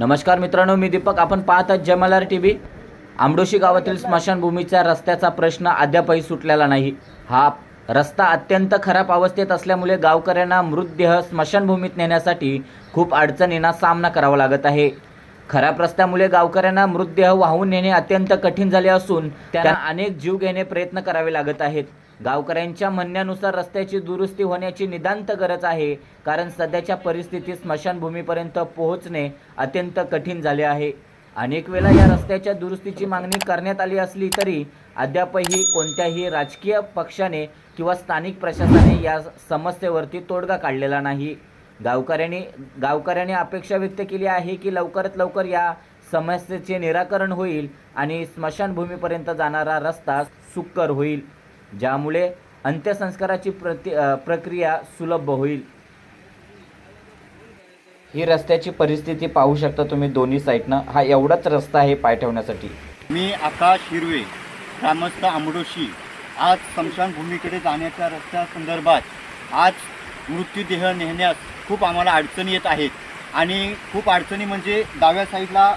नमस्कार मित्रांनो मी दीपक. आपण पाहत आहात जमालार टी व्ही. आंबडोशी गावातील स्मशानभूमीच्या रस्त्याचा प्रश्न अद्यापही सुटलेला नाही. हा रस्ता अत्यंत खराब अवस्थेत असल्यामुळे गावकऱ्यांना मृतदेह स्मशानभूमीत नेण्यासाठी खूप अडचणींना सामना करावा लागत आहे. खराब रस्त्यामुळे गावकऱ्यांना मृतदेह वाहून नेणे अत्यंत कठीण झाले असून त्यांना अनेक जीव घेणे प्रयत्न करावे लागत आहेत. गावकऱ्यांच्या म्हणण्यानुसार रस्त्याची दुरुस्ती होण्याची निदांत गरज आहे कारण सध्याच्या परिस्थितीत स्मशानभूमीपर्यंत पोहोचणे अत्यंत कठीण झाले आहे. अनेक वेळा या रस्त्याच्या दुरुस्तीची मागणी करण्यात आली असली तरी अद्यापही कोणत्याही राजकीय पक्षाने किंवा स्थानिक प्रशासनाने या समस्येवरती तोडगा काढलेला नाही. गावकऱ्यांनी गावकऱ्यांनी अपेक्षा व्यक्त केली आहे की लवकरात लवकर या समस्येचे निराकरण होईल आणि स्मशानभूमीपर्यंत जाणारा रस्ता सुकर होईल. ज्यामुळे अंत्यसंस्काराची प्रति प्रक्रिया सुलभ होईल. ही रस्त्याची परिस्थिती पाहू शकता तुम्ही दोन्ही साईडनं. हा एवढाच रस्ता आहे पाय ठेवण्यासाठी. मी आकाश हिरवे ग्रामस्थ आंबडोशी आज स्मशानभूमीकडे जाण्याच्या रस्त्यासंदर्भात आज मृत्यूदेह नेण्यास खूप आम्हाला अडचणी येत आहेत. आणि खूप अडचणी म्हणजे डाव्या साईडला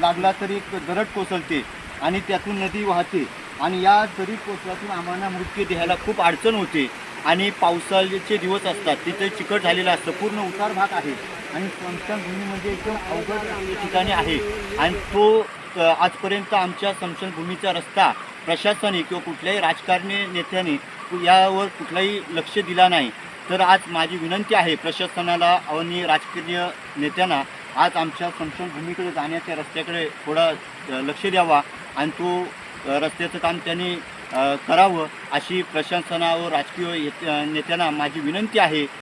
लागला तरी दरड कोसळते आणि त्यातून नदी वाहते. आणि या दरी कोसळातून आम्हाला मृत्यू द्यायला खूप अडचण होते. आणि पावसाळ्याचे दिवस असतात तिथे चिकट झालेलं असतं. पूर्ण उतार भाग आहे. आणि स्मशानभूमी म्हणजे एकदम अवघड ठिकाणी आहे. आणि तो आजपर्यंत आमच्या स्मशानभूमीचा रस्ता प्रशासने किंवा कुठल्याही राजकारणी नेत्याने यावर कुठलाही लक्ष दिला नाही. तर आज माझी विनंती आहे प्रशासनाला आणि राजकीय नेत्यांना आज आमच्या स्मशानभूमीकडे जाण्याच्या रस्त्याकडे थोडा लक्ष द्यावा. आणि तो रस्त्याचं काम त्यांनी करावं अशी प्रशासना व राजकीय नेत्यांना माझी विनंती आहे.